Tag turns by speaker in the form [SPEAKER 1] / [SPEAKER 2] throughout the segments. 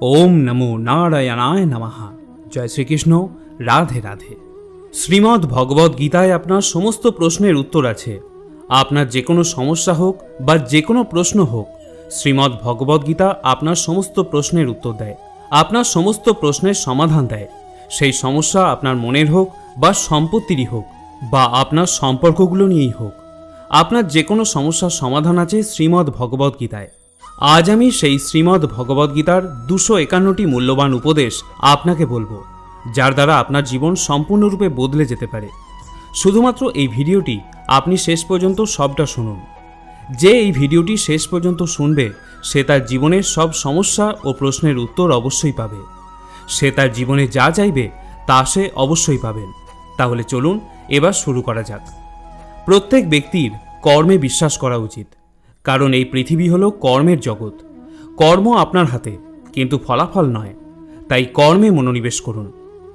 [SPEAKER 1] ওম নমো নারায়ণায় নমঃ। জয় শ্রীকৃষ্ণ, রাধে রাধে। শ্রীমদ্ ভগবদ গীতায় আপনার সমস্ত প্রশ্নের উত্তর আছে। আপনার যে কোনো সমস্যা হোক বা যে কোনো প্রশ্ন হোক, শ্রীমদ্ ভগবদ গীতা আপনার সমস্ত প্রশ্নের উত্তর দেয়। আপনার সমস্ত প্রশ্নের সমাধান দেয়। সেই সমস্যা আপনার মনের হোক বা সম্পত্তিরই হোক, বা আপনার সম্পর্কগুলো নিয়েই হোক। আপনার যে কোনো সমস্যার সমাধান আছে শ্রীমদ্ ভগবদ গীতায়। আজ আমি সেই শ্রীমদ্ ভগবদ্গীতার দুশো একান্নটি মূল্যবান উপদেশ আপনাকে বলব, যার দ্বারা আপনার জীবন সম্পূর্ণরূপে বদলে যেতে পারে। শুধুমাত্র এই ভিডিওটি আপনি শেষ পর্যন্ত সবটা শুনুন। যে এই ভিডিওটি শেষ পর্যন্ত শুনবে, সে তার জীবনের সব সমস্যা ও প্রশ্নের উত্তর অবশ্যই পাবে। সে তার জীবনে যা চাইবে, তা সে অবশ্যই পাবেন। তাহলে চলুন এবার শুরু করা যাক। প্রত্যেক ব্যক্তির কর্মে বিশ্বাস করা উচিত। কারণ এই পৃথিবী হলো কর্মের জগৎ। কর্ম আপনার হাতে, কিন্তু ফলাফল নয়। তাই কর্মে মনোনিবেশ করুন।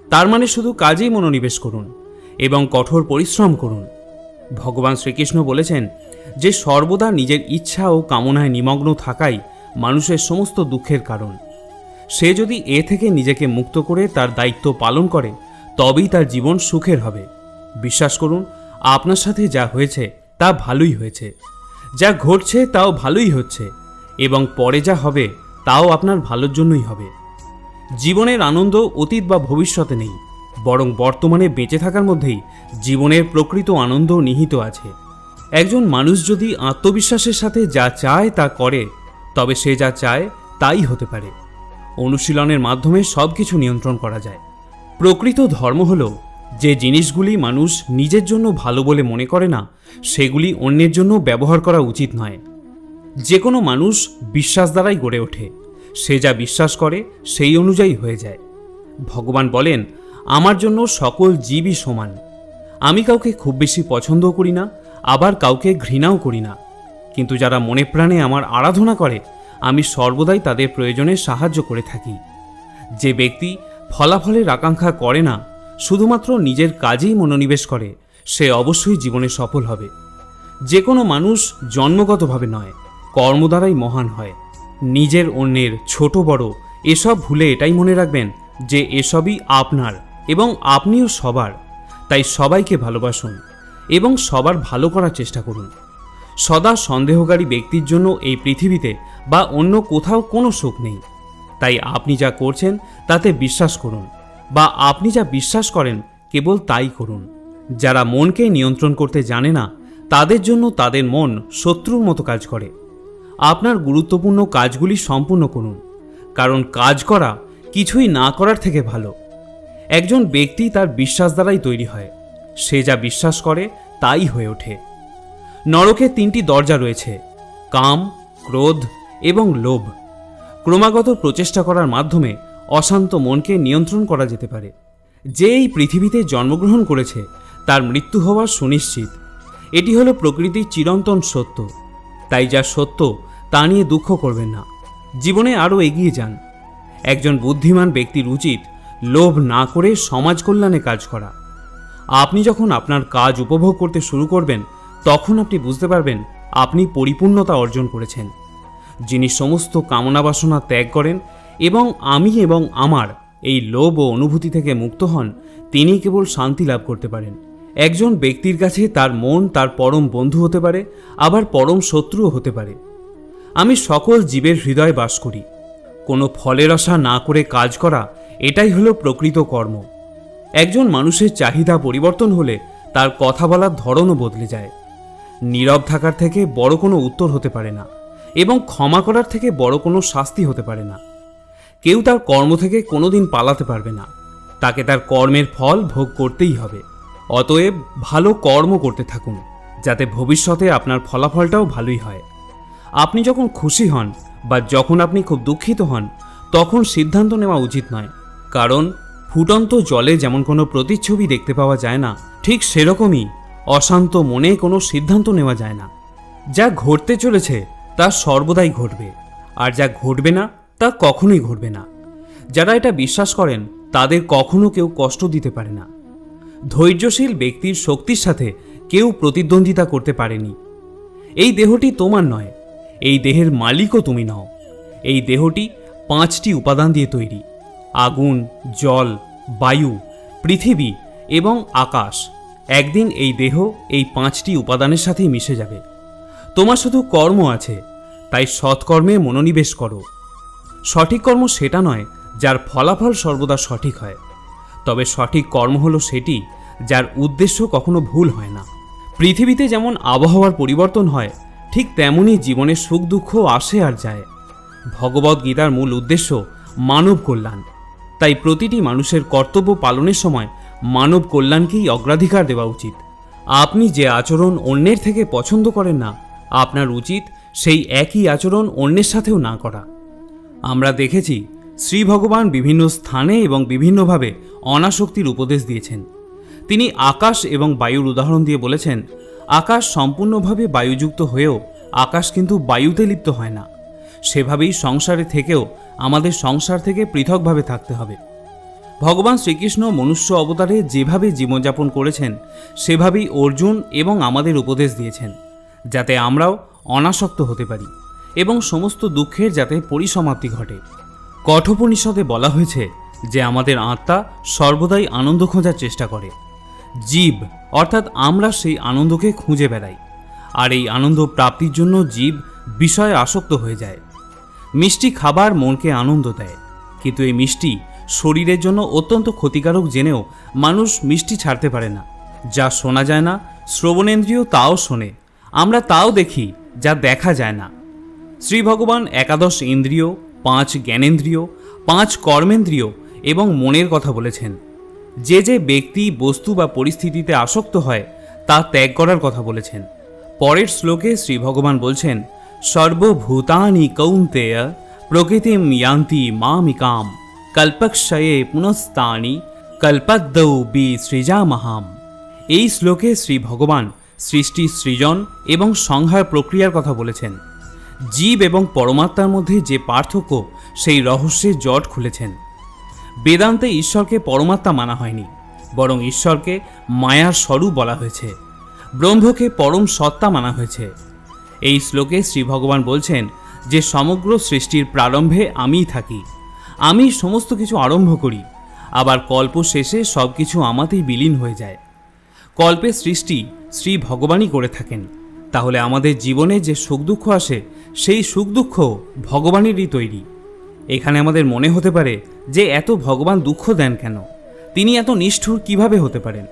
[SPEAKER 1] তার মানে শুধু কাজেই মনোনিবেশ করুন এবং কঠোর পরিশ্রম করুন। ভগবান শ্রীকৃষ্ণ বলেছেন যে সর্বদা নিজের ইচ্ছা ও কামনায় নিমগ্ন থাকাই মানুষের সমস্ত দুঃখের কারণ। সে যদি এ থেকে নিজেকে মুক্ত করে তার দায়িত্ব পালন করে, তবেই তার জীবন সুখের হবে। বিশ্বাস করুন, আপনার সাথে যা হয়েছে তা ভালোই হয়েছে। যা ঘটছে তাও ভালোই হচ্ছে, এবং পরে যা হবে তাও আপনার ভালোর জন্যই হবে। জীবনের আনন্দ অতীত বা ভবিষ্যতে নেই, বরং বর্তমানে বেঁচে থাকার মধ্যেই জীবনের প্রকৃত আনন্দ নিহিত আছে। একজন মানুষ যদি আত্মবিশ্বাসের সাথে যা চায় তা করে, তবে সে যা চায় তাই হতে পারে। অনুশীলনের মাধ্যমে সব কিছু নিয়ন্ত্রণ করা যায়। প্রকৃত ধর্ম হল যে জিনিসগুলি মানুষ নিজের জন্য ভালো বলে মনে করে না, সেগুলি অন্যের জন্য ব্যবহার করা উচিত নয়। যে কোনো মানুষ বিশ্বাস দ্বারাই গড়ে ওঠে। সে যা বিশ্বাস করে, সেই অনুযায়ী হয়ে যায়। ভগবান বলেন, আমার জন্য সকল জীবই সমান। আমি কাউকে খুব বেশি পছন্দও করি না, আবার কাউকে ঘৃণাও করি না। কিন্তু যারা মনে প্রাণে আমার আরাধনা করে, আমি সর্বদাই তাদের প্রয়োজনে সাহায্য করে থাকি। যে ব্যক্তি ফলাফলের আকাঙ্ক্ষা করে না শুধুমাত্র নিজের কাজেই মনোনিবেশ করে, সে অবশ্যই জীবনে সফল হবে। যে কোনো মানুষ জন্মগতভাবে নয়, কর্ম দ্বারাই মহান হয়। নিজের অন্যের ছোট বড়, এসব ভুলে এটাই মনে রাখবেন যে এসবই আপনার এবং আপনিও সবার। তাই সবাইকে ভালোবাসুন এবং সবার ভালো করার চেষ্টা করুন। সদা সন্দেহকারী ব্যক্তির জন্য এই পৃথিবীতে বা অন্য কোথাও কোনো সুখ নেই। তাই আপনি যা করছেন তাতে বিশ্বাস করুন। বা আপনি যা বিশ্বাস করেন, কেবল তাই করুন। যারা মনকে নিয়ন্ত্রণ করতে জানে না, তাদের জন্য তাদের মন শত্রুর মতো কাজ করে। আপনার গুরুত্বপূর্ণ কাজগুলি সম্পূর্ণ করুন, কারণ কাজ করা কিছুই না করার থেকে ভালো। একজন ব্যক্তি তার বিশ্বাস দ্বারাই তৈরি হয়, সে যা বিশ্বাস করে তাই হয়ে ওঠে। নরকে তিনটি দরজা রয়েছে, কাম, ক্রোধ এবং লোভ। ক্রমাগত প্রচেষ্টা করার মাধ্যমে অশান্ত মনকে নিয়ন্ত্রণ করা যেতে পারে। যে এই পৃথিবীতে জন্মগ্রহণ করেছে, তার মৃত্যু হওয়া সুনিশ্চিত। এটি হলো প্রকৃতির চিরন্তন সত্য। তাই যা সত্য, তা নিয়ে দুঃখ করবেন না। জীবনে আরও এগিয়ে যান। একজন বুদ্ধিমান ব্যক্তির উচিত লোভ না করে সমাজ কল্যাণে কাজ করা। আপনি যখন আপনার কাজ উপভোগ করতে শুরু করবেন, তখন আপনি বুঝতে পারবেন আপনি পরিপূর্ণতা অর্জন করেছেন। যিনি সমস্ত কামনা বাসনা ত্যাগ করেন এবং আমি এবং আমার এই লোভ ও অনুভূতি থেকে মুক্ত হন তিনি কেবল শান্তি লাভ করতে পারেন। একজন ব্যক্তির কাছে তার মন, তার পরম বন্ধু হতে পারে, আবার পরম শত্রুও হতে পারে। আমি সকল জীবের হৃদয়ে বাস করি। কোনো ফলের আশা না করে কাজ করা, এটাই হলো প্রকৃত কর্ম। একজন মানুষের চাহিদা পরিবর্তন হলে তার কথা বলার ধরনও বদলে যায়। নীরব থাকার থেকে বড় কোনো উত্তর হতে পারে না এবং ক্ষমা করার থেকে বড় কোনো শাস্তি হতে পারে না। কেউ তার কর্ম থেকে কোনোদিন পালাতে পারবে না। তাকে তার কর্মের ফল ভোগ করতেই হবে। অতএব ভালো কর্ম করতে থাকুন, যাতে ভবিষ্যতে আপনার ফলাফলটাও ভালোই হয়। আপনি যখন খুশি হন বা যখন আপনি খুব দুঃখিত হন, তখন সিদ্ধান্ত নেওয়া উচিত নয়। কারণ ফুটন্ত জলে যেমন কোনো প্রতিচ্ছবি দেখতে পাওয়া যায় না, ঠিক সেরকমই অশান্ত মনে কোনো সিদ্ধান্ত নেওয়া যায় না। যা ঘটতে চলেছে তা সর্বদাই ঘটবে। আর যা ঘটবে না তা কখনোই ঘটবে না। যারা এটা বিশ্বাস করেন, তাদের কখনো কেউ কষ্ট দিতে পারে না। ধৈর্যশীল ব্যক্তির শক্তির সাথে কেউ প্রতিদ্বন্দ্বিতা করতে পারেনি। এই দেহটি তোমার নয়, এই দেহের মালিকও তুমি নও। এই দেহটি পাঁচটি উপাদান দিয়ে তৈরি, আগুন, জল, বায়ু, পৃথিবী এবং আকাশ। একদিন এই দেহ এই পাঁচটি উপাদানের সাথেই মিশে যাবে। তোমার শুধু কর্ম আছে, তাই সৎকর্মে মনোনিবেশ করো। সঠিক কর্ম সেটা নয় যার ফলাফল সর্বদা সঠিক হয়। তবে সঠিক কর্ম হলো সেটি যার উদ্দেশ্য কখনো ভুল হয় না। পৃথিবীতে যেমন আবহাওয়ার পরিবর্তন হয়, ঠিক তেমনই জীবনে সুখ দুঃখ আসে আর যায়। ভগবদ গীতার মূল উদ্দেশ্য মানব কল্যাণ। তাই প্রতিটি মানুষের কর্তব্য পালনের সময় মানব কল্যাণকেই অগ্রাধিকার দেওয়া উচিত। আপনি যে আচরণ অন্যের থেকে পছন্দ করেন না, আপনার উচিত সেই একই আচরণ অন্যের সাথেও না করা। আমরা দেখেছি শ্রী ভগবান বিভিন্ন স্থানে এবং বিভিন্নভাবে অনাসক্তির উপদেশ দিয়েছেন। তিনি আকাশ এবং বায়ুর উদাহরণ দিয়ে বলেছেন, আকাশ সম্পূর্ণভাবে বায়ুযুক্ত হয়েও আকাশ কিন্তু বায়ুতে লিপ্ত হয় না। সেভাবেই সংসারে থেকেও আমাদের সংসার থেকে পৃথকভাবে থাকতে হবে। ভগবান শ্রীকৃষ্ণ মনুষ্য অবতারে যেভাবে জীবনযাপন করেছেন, সেভাবেই অর্জুন এবং আমাদের উপদেশ দিয়েছেন, যাতে আমরাও অনাসক্ত হতে পারি। এবং সমস্ত দুঃখের যাতে পরিসমাপ্তি ঘটে। কঠোপনিষদে বলা হয়েছে যে আমাদের আত্মা সর্বদাই আনন্দ খোঁজার চেষ্টা করে। জীব, অর্থাৎ আমরা সেই আনন্দকে খুঁজে বেড়াই। আর এই আনন্দ প্রাপ্তির জন্য জীব বিষয়ে আসক্ত হয়ে যায়। মিষ্টি খাবার মনকে আনন্দ দেয়। কিন্তু এই মিষ্টি শরীরের জন্য অত্যন্ত ক্ষতিকারক জেনেও মানুষ মিষ্টি ছাড়তে পারে না। যা শোনা যায় না, শ্রবণেন্দ্রিয় তাও শোনে। আমরা তাও দেখি যা দেখা যায় না। শ্রী ভগবান একাদশ ইন্দ্রিয়, পাঁচ জ্ঞানেন্দ্রিয়, পাঁচ কর্মেন্দ্রিয় এবং মনের কথা বলেছেন। যে যে ব্যক্তি বস্তু বা পরিস্থিতিতে আসক্ত হয়, তা ত্যাগ করার কথা বলেছেন। পরের শ্লোকে শ্রী ভগবান বলছেন, সর্বভূতানি কৌন্তেয় প্রকৃতিম ইয়ান্তি মামিকাম, কল্পক্ষয়ে পুনস্তানি কল্পদ্দৌ বি সৃজামহাম এই শ্লোকে শ্রী ভগবান সৃষ্টি সৃজন এবং সংহার প্রক্রিয়ার কথা বলেছেন। জীব এবং পরমাত্মার মধ্যে যে পার্থক্য, সেই রহস্যের জট খুলেছেন। বেদান্তে ঈশ্বরকে পরমাত্মা মানা হয়নি, বরং ঈশ্বরকে মায়ার স্বরূপ বলা হয়েছে। ব্রহ্মকে পরম সত্তা মানা হয়েছে। এই শ্লোকে শ্রী ভগবান বলছেন যে, সমগ্র সৃষ্টির প্রারম্ভে আমিই থাকি। আমি সমস্ত কিছু আরম্ভ করি, আবার কল্প শেষে সব কিছু আমাতেই বিলীন হয়ে যায়। কল্পের সৃষ্টি শ্রী ভগবানই করে থাকেন। তাহলে আমাদের জীবনে যে সুখ দুঃখ আসে, সেই সুখ দুঃখ ভগবানেরই তৈরি। এখানে আমাদের মনে হতে পারে যে এত ভগবান দুঃখ দেন কেন? তিনি এত নিষ্ঠুর কীভাবে হতে পারেন?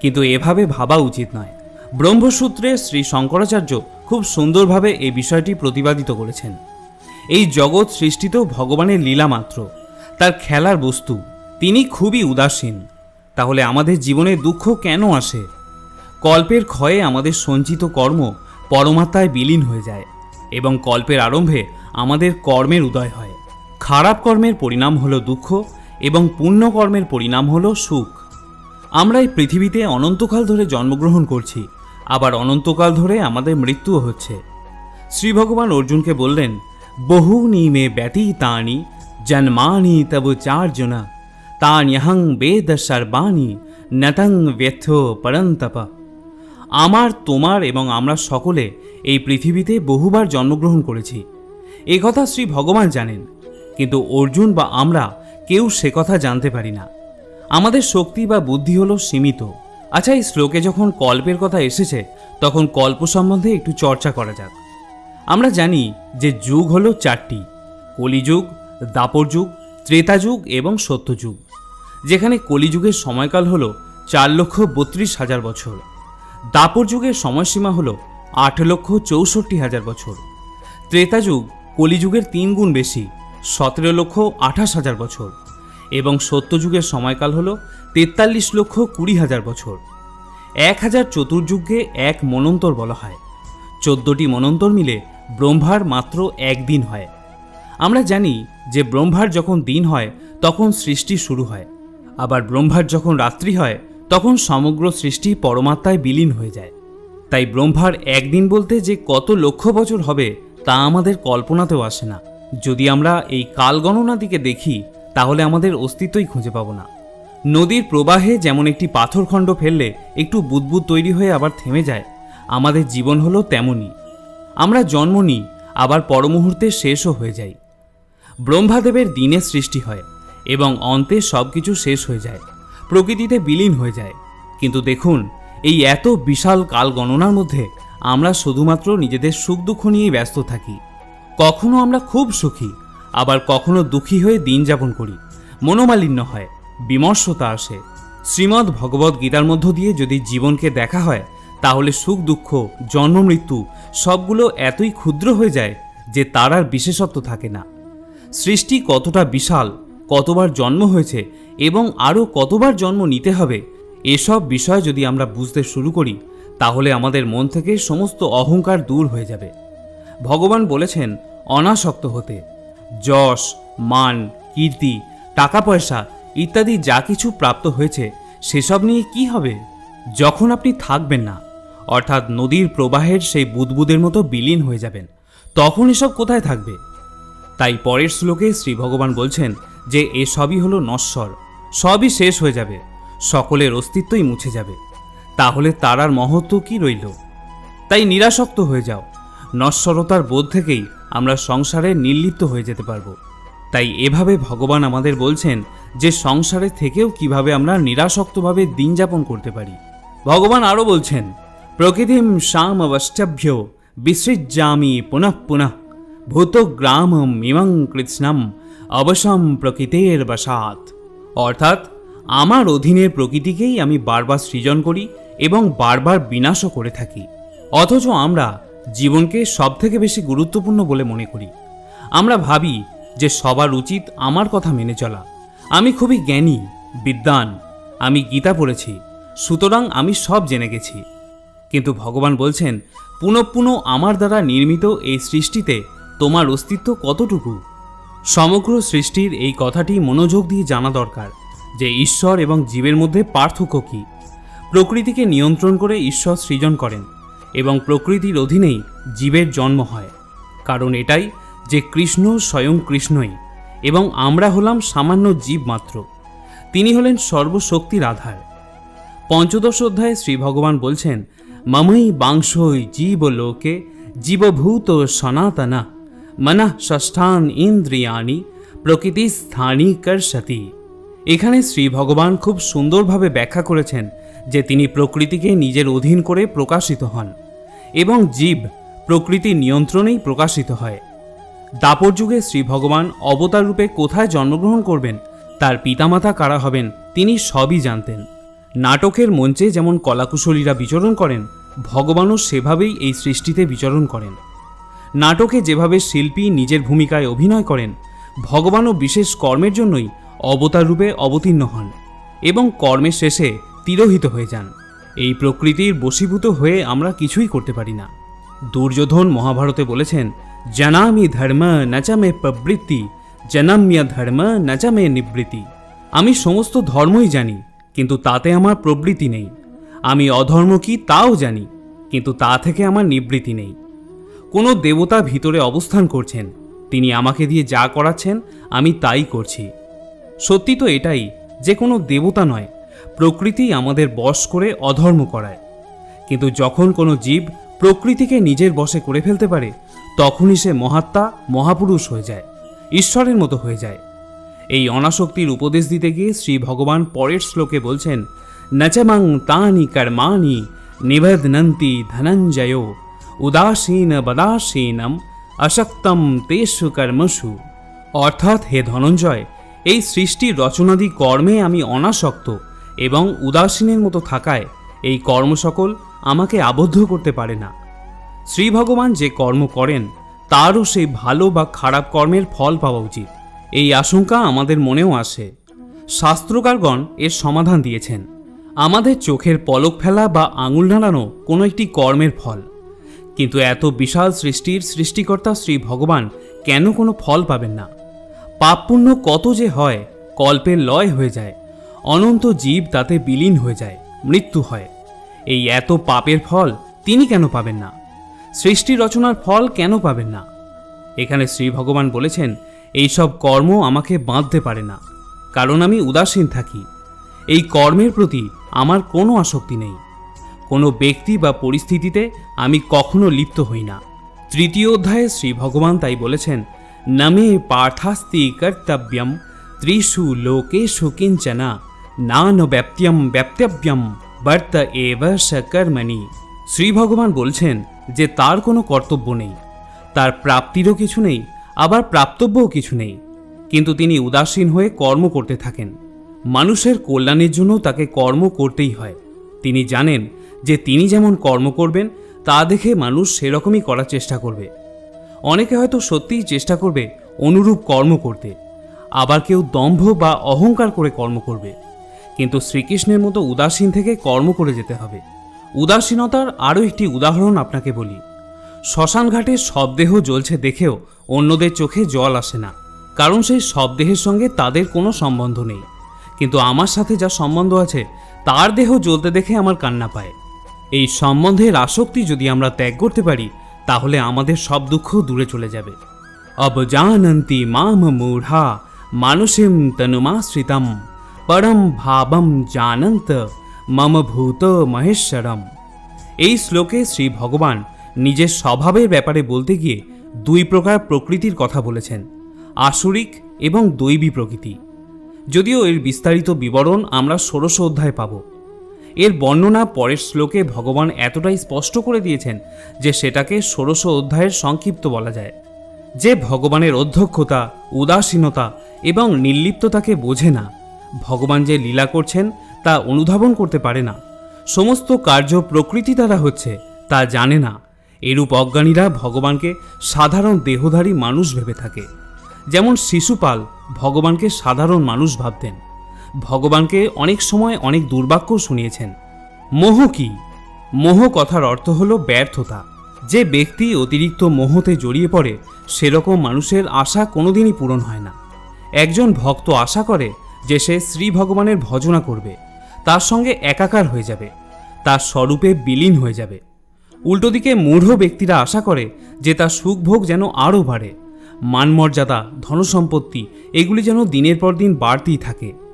[SPEAKER 1] কিন্তু এভাবে ভাবা উচিত নয়। ব্রহ্মসূত্রে শ্রী শঙ্করাচার্য খুব সুন্দরভাবে এই বিষয়টি প্রতিপাদিত করেছেন। এই জগৎ সৃষ্টিতেও ভগবানের লীলা মাত্র, তার খেলার বস্তু। তিনি খুবই উদাসীন। তাহলে আমাদের জীবনে দুঃখ কেন আসে? কল্পের ক্ষয়ে আমাদের সঞ্চিত কর্ম পরমাত্মায় বিলীন হয়ে যায় এবং কল্পের আরম্ভে আমাদের কর্মের উদয় হয়। খারাপ কর্মের পরিণাম হলো দুঃখ এবং পুণ্য কর্মের পরিণাম হলো সুখ। আমরা এই পৃথিবীতে অনন্তকাল ধরে জন্মগ্রহণ করছি, আবার অনন্তকাল ধরে আমাদের মৃত্যুও হচ্ছে। শ্রী ভগবান অর্জুনকে বললেন, বহুনি মে ব্যতীতানি, জন্মানি তব চার্জুনা, তান্যহং বেদ সর্বাণি, নতং ব্যথ পরন্তপ। আমার, তোমার এবং আমরা সকলে এই পৃথিবীতে বহুবার জন্মগ্রহণ করেছি। এ কথা শ্রী ভগবান জানেন, কিন্তু অর্জুন বা আমরা কেউ সে কথা জানতে পারি না। আমাদের শক্তি বা বুদ্ধি হলো সীমিত। আচ্ছা এই শ্লোকে যখন কল্পের কথা এসেছে, তখন কল্প সম্বন্ধে একটু চর্চা করা যাক। আমরা জানি যে যুগ হলো চারটি, কলিযুগ দাপর যুগ ত্রেতা যুগ এবং সত্যযুগ। যেখানে কলিযুগের সময়কাল হলো চার লক্ষ বত্রিশ হাজার বছর। দাপর যুগের সময়সীমা হল আট লক্ষ চৌষট্টি হাজার বছর। ত্রেতা যুগ কলিযুগের তিন গুণ বেশি, সতেরো লক্ষ আঠাশ হাজার বছর। এবং সত্যযুগের সময়কাল হল তেতাল্লিশ লক্ষ কুড়ি হাজার বছর। এক হাজার চতুর্যুগকে এক মনন্তর বলা হয়। চোদ্দটি মনন্তর মিলে ব্রহ্মার মাত্র একদিন হয়। আমরা জানি যে ব্রহ্মার যখন দিন হয়, তখন সৃষ্টি শুরু হয়। আবার ব্রহ্মার যখন রাত্রি হয় তখন সমগ্র সৃষ্টি পরমাত্মায় বিলীন হয়ে যায়। তাই ব্রহ্মার একদিন বলতে যে কত লক্ষ বছর হবে তা আমাদের কল্পনাতেও আসে না। যদি আমরা এই কাল গণনা দিকে দেখি, তাহলে আমাদের অস্তিত্বই খুঁজে পাবো না। নদীর প্রবাহে যেমন একটি পাথরখণ্ড ফেললে একটু বুদবুদ তৈরি হয়ে আবার থেমে যায়, আমাদের জীবন হলো তেমনই। আমরা জন্ম নিই, আবার পরমুহূর্তে শেষও হয়ে যাই ব্রহ্মাদেবের দিনে সৃষ্টি হয়, এবং অন্তে সব কিছু শেষ হয়ে যায়। প্রকৃতিতে বিলীন হয়ে যায়। কিন্তু দেখুন, এই এত বিশাল কাল গণনার মধ্যে আমরা শুধুমাত্র নিজেদের সুখ দুঃখ নিয়েই ব্যস্ত থাকি। কখনো আমরা খুব সুখী, আবার কখনো দুঃখী হয়ে দিন যাপন করি। মনোমালিন্য হয়, বিমর্ষতা আসে। শ্রীমদ্ ভগবত গীতার মধ্য দিয়ে যদি জীবনকে দেখা হয়, তাহলে সুখ দুঃখ, জন্ম মৃত্যু সবগুলো এতই ক্ষুদ্র হয়ে যায় যে তার আর বিশেষত্ব থাকে না। সৃষ্টি কতটা বিশাল কতবার জন্ম হয়েছে এবং আরও কতবার জন্ম নিতে হবে, এসব বিষয় যদি আমরা বুঝতে শুরু করি, তাহলে আমাদের মন থেকে সমস্ত অহংকার দূর হয়ে যাবে। ভগবান বলেছেন, অনাসক্ত হতে। যশ, মান, কীর্তি টাকা পয়সা ইত্যাদি যা কিছু প্রাপ্ত হয়েছে, সেসব নিয়ে কি হবে? যখন আপনি থাকবেন না, অর্থাৎ নদীর প্রবাহের সেই বুদবুদের মতো বিলীন হয়ে যাবেন, তখন এসব কোথায় থাকবে? তাই পরের শ্লোকে শ্রী ভগবান বলছেন যে এসবই হলো নশ্বর, সবই শেষ হয়ে যাবে, সকলের অস্তিত্বই মুছে যাবে। তাহলে তারার মহত্ব কি রইল? তাই নিরাসক্ত হয়ে যাও। নশ্বরতার বোধ থেকেই আমরা সংসারে নির্লিপ্ত হয়ে যেতে পারব। তাই এভাবে ভগবান আমাদের বলছেন যে সংসারে থেকেও কীভাবে আমরা নিরাসক্তভাবে দিন যাপন করতে পারি। ভগবান আরও বলছেন, প্রকৃতিম শাম অবষ্টভ্য বিসৃজ্যামি পুনঃ পুনঃ ভূতগ্রামম ইমং কৃৎস্নম অবসম প্রকৃতের বসাত। অর্থাৎ, আমার অধীনের প্রকৃতিকেই আমি বারবার সৃজন করি এবং বারবার বিনাশও করে থাকি। অথচ আমরা জীবনকে সবথেকে বেশি গুরুত্বপূর্ণ বলে মনে করি। আমরা ভাবি যে সবার উচিত আমার কথা মেনে চলা। আমি খুবই জ্ঞানী, বিদ্বান, আমি গীতা পড়েছি, সুতরাং আমি সব জেনে গেছি। কিন্তু ভগবান বলছেন, পুনঃ পুনঃ আমার দ্বারা নির্মিত এই সৃষ্টিতে তোমার অস্তিত্ব কতটুকু? সমগ্র সৃষ্টির এই কথাটি মনোযোগ দিয়ে জানা দরকার যে ঈশ্বর এবং জীবের মধ্যে পার্থক্য কী। প্রকৃতিকে নিয়ন্ত্রণ করে ঈশ্বর সৃজন করেন এবং প্রকৃতির অধীনেই জীবের জন্ম হয়। কারণ এটাই যে কৃষ্ণ স্বয়ং কৃষ্ণই এবং আমরা হলাম সামান্য জীব মাত্র। তিনি হলেন সর্বশক্তির আধার। পঞ্চদশ অধ্যায়ে শ্রী ভগবান বলছেন মমই বাংশই জীব লোকে জীবভূত সনাতনা। মনঃ ষষ্ঠান ইন্দ্রিয়াণি প্রকৃতি স্থানী কর্ষতি এখানে শ্রী ভগবান খুব সুন্দরভাবে ব্যাখ্যা করেছেন যে তিনি প্রকৃতিকে নিজের অধীন করে প্রকাশিত হন এবং জীব প্রকৃতির নিয়ন্ত্রণেই প্রকাশিত হয়। দাপর যুগে শ্রী ভগবান অবতার রূপে কোথায় জন্মগ্রহণ করবেন, তার পিতামাতা কারা হবেন, তিনি সবই জানতেন। নাটকের মঞ্চে যেমন কলাকুশলীরা বিচরণ করেন, ভগবানও সেভাবেই এই সৃষ্টিতে বিচরণ করেন। নাটকে যেভাবে শিল্পী নিজের ভূমিকায় অভিনয় করেন, ভগবানও বিশেষ কর্মের জন্যই অবতার রূপে অবতীর্ণ হন এবং কর্মের শেষে তিরোহিত হয়ে যান। এই প্রকৃতির বশীভূত হয়ে আমরা কিছুই করতে পারি না। দুর্যোধন মহাভারতে বলেছেন, জানামি ধর্ম নাচামে প্রবৃত্তি, জনাম্য ধর্ম নাচামে নিবৃত্তি। আমি সমস্ত ধর্মই জানি, কিন্তু তাতে আমার প্রবৃত্তি নেই। আমি অধর্ম কি তাও জানি, কিন্তু তা থেকে আমার নিবৃত্তি নেই। কোনো দেবতা ভিতরে অবস্থান করছেন। তিনি আমাকে দিয়ে যা করাচ্ছেন, আমি তাই করছি। সত্যি তো এটাই, যে কোনো দেবতা নয়, প্রকৃতি আমাদের বশ করে অধর্ম করায়। কিন্তু যখন কোনো জীব প্রকৃতিকে নিজের বশে করে ফেলতে পারে, তখনই সে মহাত্মা, মহাপুরুষ হয়ে যায়, ঈশ্বরের মতো হয়ে যায়। এই অনাসক্তির উপদেশ দিতে গিয়ে শ্রী ভগবান পরের শ্লোকে বলছেন নচমং তানি কর্মাণি নিবধনন্তি ধনঞ্জয়। উদাসীন বদাসীনম অশক্তম তেষু কর্মসু। অর্থাৎ হে ধনঞ্জয়, এই সৃষ্টির রচনাদি কর্মে আমি অনাসক্ত এবং উদাসীনের মতো থাকায় এই কর্ম সকল আমাকে আবদ্ধ করতে পারে না। শ্রী ভগবান যে কর্ম করেন, তারও সেই ভালো বা খারাপ কর্মের ফল পাওয়া উচিত। এই আশঙ্কা আমাদের মনেও আসে। শাস্ত্রকারগণ এর সমাধান দিয়েছেন। আমাদের চোখের পলক ফেলা বা আঙুল নাড়ানো কোনো একটি কর্মের ফল। কিন্তু এত বিশাল সৃষ্টির সৃষ্টিকর্তা শ্রী ভগবান কেন কোনো ফল পাবেন না? পাপ পুণ্য কত যে হয়, কল্পের লয় হয়ে যায়, অনন্ত জীব তাতে বিলীন হয়ে যায়, মৃত্যু হয়। এই এত পাপের ফল তিনি কেন পাবেন না? সৃষ্টি রচনার ফল কেন পাবেন না? এখানে শ্রী ভগবান বলেছেন, এইসব কর্ম আমাকে বাঁধতে পারে না। কারণ আমি উদাসীন থাকি। এই কর্মের প্রতি আমার কোনো আসক্তি নেই। কোনো ব্যক্তি বা পরিস্থিতিতে আমি কখনো লিপ্ত হই না। তৃতীয় অধ্যায়ে শ্রী ভগবান তাই বলেছেন, নমে পার্থাস্তি কর্তব্যম, ত্রিষু লোকেষু কিঞ্চনা, নান ব্যাপ্ত্যম ব্যাপ্তব্যম বর্ত এব সকর্মণি। শ্রী ভগবান বলছেন যে তার কোনো কর্তব্য নেই, তার প্রাপ্তিরও কিছু নেই, আবার প্রাপ্তব্যও কিছু নেই। কিন্তু তিনি উদাসীন হয়ে কর্ম করতে থাকেন। মানুষের কল্যাণের জন্য তাকে কর্ম করতেই হয়। তিনি জানেন যে তিনি যেমন কর্ম করবেন, তা দেখে মানুষ সেরকমই করার চেষ্টা করবে। অনেকে হয়তো সত্যিই চেষ্টা করবে অনুরূপ কর্ম করতে। আবার কেউ দম্ভ বা অহংকার করে কর্ম করবে। কিন্তু শ্রীকৃষ্ণের মতো উদাসীন থেকে কর্ম করে যেতে হবে। উদাসীনতার আরও একটি উদাহরণ আপনাকে বলি। শ্মশান শ্মশানঘাটে শবদেহ জ্বলছে দেখেও অন্যদের চোখে জল আসে না। কারণ সেই শবদেহের সঙ্গে তাদের কোনো সম্বন্ধ নেই। কিন্তু আমার সাথে যা সম্বন্ধ আছে, তার দেহ জ্বলতে দেখে আমার কান্না পায়। এই সম্বন্ধের আসক্তি যদি আমরা ত্যাগ করতে পারি, তাহলে আমাদের সব দুঃখ দূরে চলে যাবে। অবজানন্তি মাম মূঢ়া মানুষিম তনুমাশ্রিতম পরম ভাবম জানন্ত মম ভূত মহেশ্বরম। এই শ্লোকে শ্রী ভগবান নিজের স্বভাবের ব্যাপারে বলতে গিয়ে দুই প্রকার প্রকৃতির কথা বলেছেন, আসুরিক এবং দৈবী প্রকৃতি। যদিও এর বিস্তারিত বিবরণ আমরা ষোড়শ অধ্যায় পাব। এর বর্ণনা পরের শ্লোকে ভগবান এতটাই স্পষ্ট করে দিয়েছেন যে সেটাকে ষোড়শ অধ্যায়ের সংক্ষিপ্ত বলা যায়। যে ভগবানের অধ্যক্ষতা, উদাসীনতা এবং নির্লিপ্ততাকে বোঝে না, ভগবান যে লীলা করছেন তা অনুধাবন করতে পারে না, সমস্ত কার্য প্রকৃতি দ্বারা হচ্ছে তা জানে না, এরূপ অজ্ঞানীরা ভগবানকে সাধারণ দেহধারী মানুষ ভেবে থাকে। যেমন শিশুপাল ভগবানকে সাধারণ মানুষ ভাবতেন। ভগবানকে অনেক সময় অনেক দুর্বাক্য শুনিয়েছেন। মোহ কি? মোহ কথার অর্থ হলো ব্যর্থতা। যে ব্যক্তি অতিরিক্ত মোহতে জড়িয়ে পড়ে, সেরকম মানুষের আশা কোনোদিনই পূরণ হয় না। একজন ভক্ত আশা করে যে সে শ্রী ভগবানের ভজনা করবে, তার সঙ্গে একাকার হয়ে যাবে, তার স্বরূপে বিলীন হয়ে যাবে। উল্টো দিকে মূঢ় ব্যক্তিরা আশা করে যে তার সুখভোগ যেন আরও বাড়ে। মানমর্যাদা, ধনসম্পত্তি, এগুলি যেন দিনের পর দিন বাড়তেই থাকে।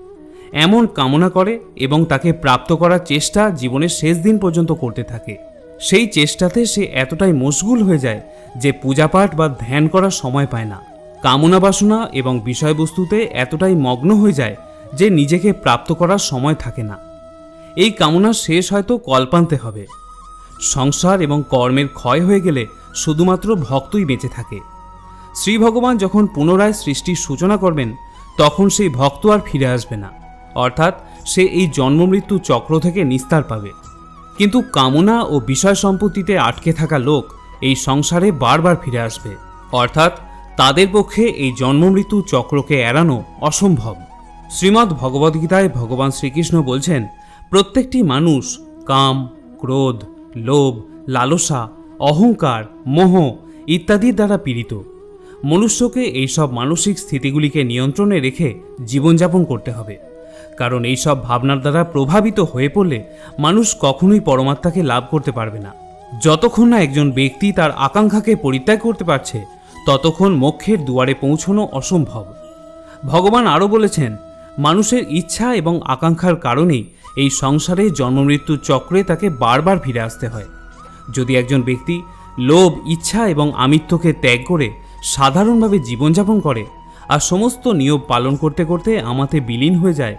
[SPEAKER 1] এমন কামনা করে এবং তাকে প্রাপ্ত করার চেষ্টা জীবনের শেষ দিন পর্যন্ত করতে থাকে। সেই চেষ্টাতে সে এতটাই মশগুল হয়ে যায় যে পূজাপাঠ বা ধ্যান করার সময় পায় না। কামনা বাসনা এবং বিষয়বস্তুতে এতটাই মগ্ন হয়ে যায় যে নিজেকে প্রাপ্ত করার সময় থাকে না। এই কামনা শেষ হয়তো কল্পান্তে হবে। সংসার এবং কর্মের ক্ষয় হয়ে গেলে শুধুমাত্র ভক্তই বেঁচে থাকে। শ্রী ভগবান যখন পুনরায় সৃষ্টির সূচনা করবেন, তখন সেই ভক্ত আর ফিরে আসবে না। অর্থাৎ সে এই জন্মমৃত্যু চক্র থেকে নিস্তার পাবে। কিন্তু কামনা ও বিষয় সম্পত্তিতে আটকে থাকা লোক এই সংসারে বারবার ফিরে আসবে। অর্থাৎ তাদের পক্ষে এই জন্মমৃত্যু চক্রকে এড়ানো অসম্ভব। শ্রীমদ্ ভগবদ্গীতায় ভগবান শ্রীকৃষ্ণ বলছেন, প্রত্যেকটি মানুষ কাম, ক্রোধ, লোভ, লালসা, অহংকার, মোহ ইত্যাদির দ্বারা পীড়িত। মনুষ্যকে এইসব মানসিক স্থিতিগুলিকে নিয়ন্ত্রণে রেখে জীবনযাপন করতে হবে। কারণ এইসব ভাবনার দ্বারা প্রভাবিত হয়ে পড়লে মানুষ কখনোই পরমাত্মাকে লাভ করতে পারবে না। যতক্ষণ না একজন ব্যক্তি তার আকাঙ্ক্ষাকে পরিত্যাগ করতে পারছে, ততক্ষণ মোক্ষের দুয়ারে পৌঁছনো অসম্ভব। ভগবান আরও বলেছেন, মানুষের ইচ্ছা এবং আকাঙ্ক্ষার কারণেই এই সংসারে জন্মমৃত্যুর চক্রে তাকে বারবার ফিরে আসতে হয়। যদি একজন ব্যক্তি লোভ, ইচ্ছা এবং আমিত্বকে ত্যাগ করে সাধারণভাবে জীবনযাপন করে, আর সমস্ত নিয়ম পালন করতে করতে আমাতে বিলীন হয়ে যায়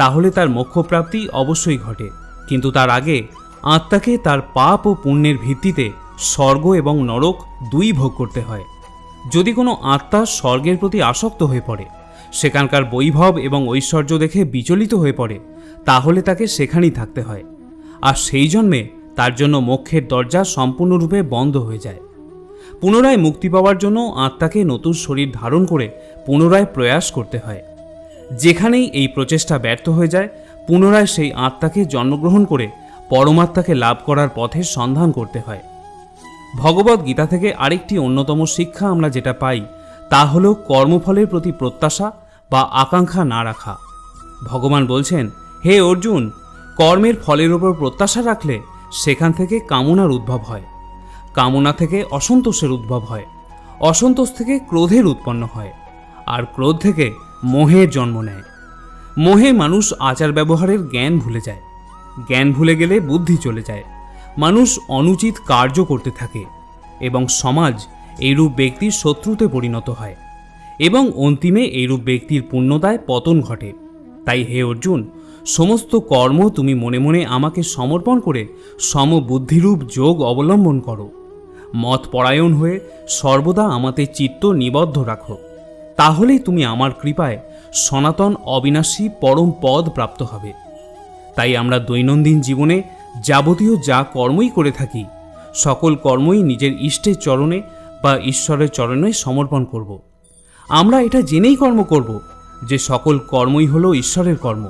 [SPEAKER 1] তাহলে তার মোক্ষপ্রাপ্তি অবশ্যই ঘটে। কিন্তু তার আগে আত্মাকে তার পাপ ও পুণ্যের ভিত্তিতে স্বর্গ এবং নরক দুই ভোগ করতে হয়। যদি কোনো আত্মা স্বর্গের প্রতি আসক্ত হয়ে পড়ে, সেখানকার বৈভব এবং ঐশ্বর্য দেখে বিচলিত হয়ে পড়ে, তাহলে তাকে সেখানেই থাকতে হয়। আর সেই জন্মে তার জন্য মোক্ষের দরজা সম্পূর্ণরূপে বন্ধ হয়ে যায়। পুনরায় মুক্তি পাওয়ার জন্য আত্মাকে নতুন শরীর ধারণ করে পুনরায় প্রয়াস করতে হয়। যেখানেই এই প্রচেষ্টা ব্যর্থ হয়ে যায়, পুনরায় সেই আত্মাকে জন্মগ্রহণ করে পরমাত্মাকে লাভ করার পথের সন্ধান করতে হয়। ভগবত গীতা থেকে আরেকটি অন্যতম শিক্ষা আমরা যেটা পাই, তা হল কর্মফলের প্রতি প্রত্যাশা বা আকাঙ্ক্ষা না রাখা। ভগবান বলছেন, হে অর্জুন, কর্মের ফলের ওপর প্রত্যাশা রাখলে সেখান থেকে কামনার উদ্ভব হয়। কামনা থেকে অসন্তোষের উদ্ভব হয়। অসন্তোষ থেকে ক্রোধের উৎপন্ন হয়। আর ক্রোধ থেকে মোহের জন্ম নেয়। মোহে মানুষ আচার ব্যবহারের জ্ঞান ভুলে যায়। জ্ঞান ভুলে গেলে বুদ্ধি চলে যায়। মানুষ অনুচিত কার্য করতে থাকে এবং সমাজ এইরূপ ব্যক্তির শত্রুতে পরিণত হয় এবং অন্তিমে এইরূপ ব্যক্তির পূর্ণতায় পতন ঘটে। তাই হে অর্জুন, সমস্ত কর্ম তুমি মনে মনে আমাকে সমর্পণ করে সমবুদ্ধিরূপ যোগ অবলম্বন করো। মত পরায়ণ হয়ে সর্বদা আমাতে চিত্ত নিবদ্ধ রাখো। তাহলেই তুমি আমার কৃপায় সনাতন অবিনাশী পরম পদ প্রাপ্ত হবে। তাই আমরা দৈনন্দিন জীবনে যাবতীয় যা কর্মই করে থাকি, সকল কর্মই নিজের ইষ্টের চরণে বা ঈশ্বরের চরণে সমর্পণ করব। আমরা এটা জেনেই কর্ম করব যে সকল কর্মই হলো ঈশ্বরের কর্ম।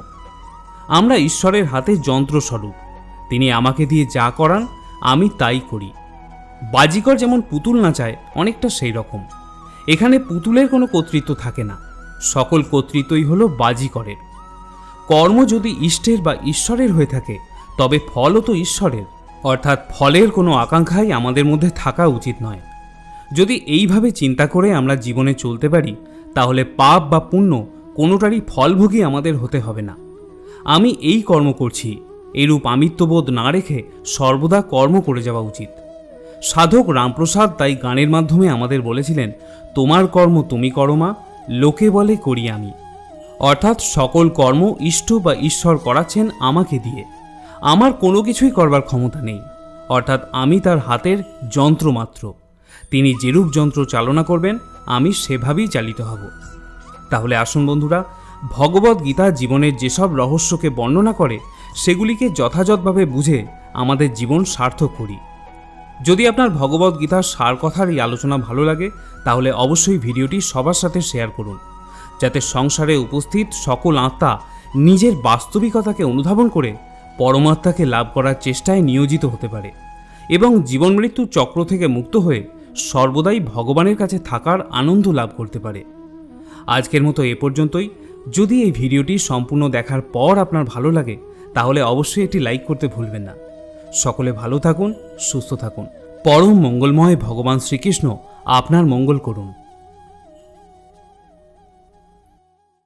[SPEAKER 1] আমরা ঈশ্বরের হাতে যন্ত্রস্বরূপ, তিনি আমাকে দিয়ে যা করান আমি তাই করি। বাজিকর যেমন পুতুল নাচায়, অনেকটা সেই রকম এখানে পুতুলের কোনো কর্তৃত্ব থাকে না। সকল কর্তৃত্বই হলো বাজিকরের কর্ম যদি ইষ্টের বা ঈশ্বরের হয়ে থাকে, তবে ফলও তো ঈশ্বরের। অর্থাৎ ফলের কোনো আকাঙ্ক্ষাই আমাদের মধ্যে থাকা উচিত নয়। যদি এইভাবে চিন্তা করে আমরা জীবনে চলতে পারি, তাহলে পাপ বা পুণ্য কোনোটারই ফলভোগী আমাদের হতে হবে না। আমি এই কর্ম করছি, এরূপ আমিত্ববোধ না রেখে সর্বদা কর্ম করে যাওয়া উচিত। সাধক রামপ্রসাদ তাই গানের মাধ্যমে আমাদের বলেছিলেন তোমার কর্ম তুমি করো মা, লোকে বলে করি আমি। অর্থাৎ সকল কর্ম ইষ্ট বা ঈশ্বর করাচ্ছেন আমাকে দিয়ে। আমার কোনো কিছুই করবার ক্ষমতা নেই। অর্থাৎ আমি তার হাতের যন্ত্র মাত্র। তিনি যেরূপ যন্ত্র চালনা করবেন, আমি সেভাবেই চালিত হব। তাহলে আসুন বন্ধুরা, ভগবত গীতা জীবনের যেসব রহস্যকে বর্ণনা করে, সেগুলিকে যথাযথভাবে বুঝে আমাদের জীবন সার্থক করি। যদি আপনার ভগবত গীতার সার কথার এই আলোচনা ভালো লাগে, তাহলে অবশ্যই ভিডিওটি সবার সাথে শেয়ার করুন, যাতে সংসারে উপস্থিত সকল আত্মা নিজের বাস্তবিকতাকে অনুধাবন করে পরমাত্মাকে লাভ করার চেষ্টায় নিয়োজিত হতে পারে এবং জীবন মৃত্যুর চক্র থেকে মুক্ত হয়ে সর্বদাই ভগবানের কাছে থাকার আনন্দ লাভ করতে পারে। আজকের মতো এ পর্যন্তই। যদি এই ভিডিওটি সম্পূর্ণ দেখার পর আপনার ভালো লাগে, তাহলে অবশ্যই এটি লাইক করতে ভুলবেন না। সকলে ভালো থাকুন সুস্থ থাকুন। পরম মঙ্গলময় ভগবান শ্রীকৃষ্ণ আপনার মঙ্গল করুন।